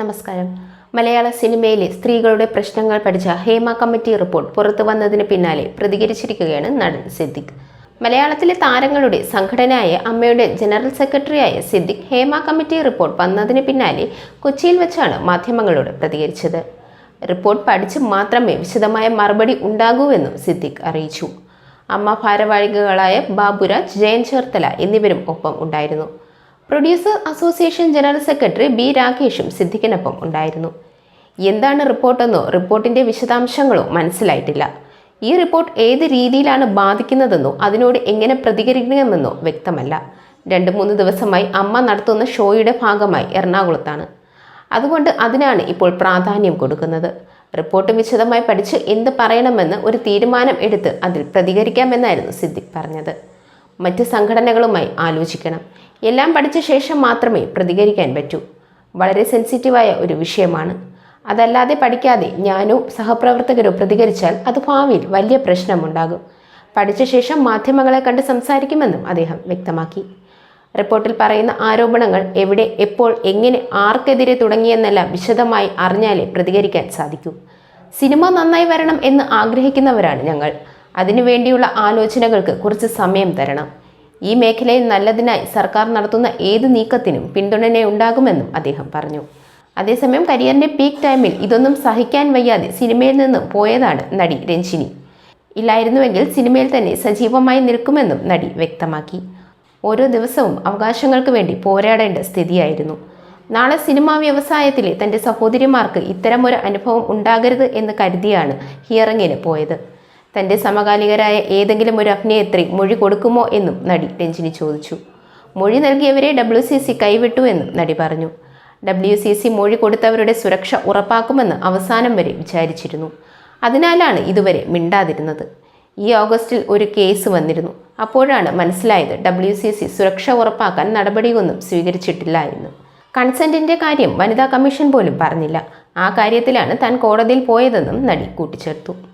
നമസ്കാരം. മലയാള സിനിമയിലെ സ്ത്രീകളുടെ പ്രശ്നങ്ങൾ പഠിച്ച ഹേമ കമ്മിറ്റി റിപ്പോർട്ട് പുറത്തു വന്നതിന് പിന്നാലെ പ്രതികരിച്ചിരിക്കുകയാണ് നടൻ സിദ്ദിഖ്. മലയാളത്തിലെ താരങ്ങളുടെ സംഘടനയായ അമ്മയുടെ ജനറൽ സെക്രട്ടറിയായ സിദ്ദിഖ് ഹേമ കമ്മിറ്റി റിപ്പോർട്ട് വന്നതിന് പിന്നാലെ കൊച്ചിയിൽ വെച്ചാണ് മാധ്യമങ്ങളോട് പ്രതികരിച്ചത്. റിപ്പോർട്ട് പഠിച്ച് മാത്രമേ വിശദമായ മറുപടി ഉണ്ടാകൂവെന്നും സിദ്ദിഖ് അറിയിച്ചു. അമ്മ ഭാരവാഹികളായ ബാബുരാജ് ജയൻ ചേർത്തല എന്നിവരും ഒപ്പം ഉണ്ടായിരുന്നു. Producer association general secretary B രാകേഷും സിദ്ദിഖിനൊപ്പം ഉണ്ടായിരുന്നു. എന്താണ് റിപ്പോർട്ടെന്നോ റിപ്പോർട്ടിന്റെ വിശദാംശങ്ങളോ മനസ്സിലായിട്ടില്ല. ഈ റിപ്പോർട്ട് ഏത് രീതിയിലാണ് ബാധിക്കുന്നതെന്നോ അതിനോട് എങ്ങനെ പ്രതികരിക്കണമെന്നോ വ്യക്തമല്ല. രണ്ട് മൂന്ന് ദിവസമായി അമ്മ നടത്തുന്ന ഷോയുടെ ഭാഗമായി എറണാകുളത്താണ്. അതുകൊണ്ട് അതിനാണ് ഇപ്പോൾ പ്രാധാന്യം കൊടുക്കുന്നത്. റിപ്പോർട്ട് വിശദമായി പഠിച്ച് എന്ത് പറയണമെന്ന് ഒരു തീരുമാനം എടുത്ത് അതിൽ പ്രതികരിക്കാമെന്നായിരുന്നു സിദ്ദിഖ് പറഞ്ഞത്. മറ്റ് സംഘടനകളുമായി ആലോചിക്കണം. എല്ലാം പഠിച്ച ശേഷം മാത്രമേ പ്രതികരിക്കാൻ പറ്റൂ. വളരെ സെൻസിറ്റീവായ ഒരു വിഷയമാണ്. അതല്ലാതെ പഠിക്കാതെ ഞാനോ സഹപ്രവർത്തകരോ പ്രതികരിച്ചാൽ അത് ഭാവിയിൽ വലിയ പ്രശ്നമുണ്ടാകും. പഠിച്ച ശേഷം മാധ്യമങ്ങളെ കണ്ട് സംസാരിക്കുമെന്നും അദ്ദേഹം വ്യക്തമാക്കി. റിപ്പോർട്ടിൽ പറയുന്ന ആരോപണങ്ങൾ എവിടെ എപ്പോൾ എങ്ങനെ ആർക്കെതിരെ തുടങ്ങിയെന്നെല്ലാം വിശദമായി അറിഞ്ഞാലേ പ്രതികരിക്കാൻ സാധിക്കൂ. സിനിമ നന്നായി വരണം എന്ന് ആഗ്രഹിക്കുന്നവരാണ് ഞങ്ങൾ. അതിനുവേണ്ടിയുള്ള ആലോചനകൾക്ക് കുറച്ച് സമയം തരണം. ഈ മേഖലയിൽ നല്ലതിനായി സർക്കാർ നടത്തുന്ന ഏത് നീക്കത്തിനും പിന്തുണനെ ഉണ്ടാകുമെന്നും അദ്ദേഹം പറഞ്ഞു. അതേസമയം കരിയറിന്റെ പീക്ക് ടൈമിൽ ഇതൊന്നും സഹിക്കാൻ വയ്യാതെ സിനിമയിൽ നിന്ന് പോയതാണ് നടി രഞ്ജിനി. ഇല്ലായിരുന്നുവെങ്കിൽ സിനിമയിൽ തന്നെ സജീവമായി നിൽക്കുമെന്നും നടി വ്യക്തമാക്കി. ഓരോ ദിവസവും അവകാശങ്ങൾക്ക് വേണ്ടി പോരാടേണ്ട സ്ഥിതിയായിരുന്നു. നാളെ സിനിമാ വ്യവസായത്തിലെ തന്റെ സഹോദരിമാർക്ക് ഇത്തരമൊരു അനുഭവം ഉണ്ടാകരുത് എന്ന് കരുതിയാണ് ഹിയറിങ്ങിന് പോയത്. തന്റെ സമകാലികരായ ഏതെങ്കിലും ഒരു അഭിനേത്രി മൊഴി കൊടുക്കുമോ എന്നും നടി രഞ്ജിനി ചോദിച്ചു. മൊഴി നൽകിയവരെ ഡബ്ല്യു സി സി കൈവിട്ടു എന്നും നടി പറഞ്ഞു. ഡബ്ല്യു സി സി മൊഴി കൊടുത്തവരുടെ സുരക്ഷ ഉറപ്പാക്കുമെന്ന് അവസാനം വരെ വിചാരിച്ചിരുന്നു. അതിനാലാണ് ഇതുവരെ മിണ്ടാതിരുന്നത്. ഈ ഓഗസ്റ്റിൽ ഒരു കേസ് വന്നിരുന്നു. അപ്പോഴാണ് മനസ്സിലായത് ഡബ്ല്യു സി സി സുരക്ഷ ഉറപ്പാക്കാൻ നടപടിയൊന്നും സ്വീകരിച്ചിട്ടില്ല എന്ന്. കൺസെന്റിന്റെ കാര്യം വനിതാ കമ്മീഷൻ പോലും പറഞ്ഞില്ല. ആ കാര്യത്തിലാണ് താൻ കോടതിയിൽ പോയതെന്നും നടി കൂട്ടിച്ചേർത്തു.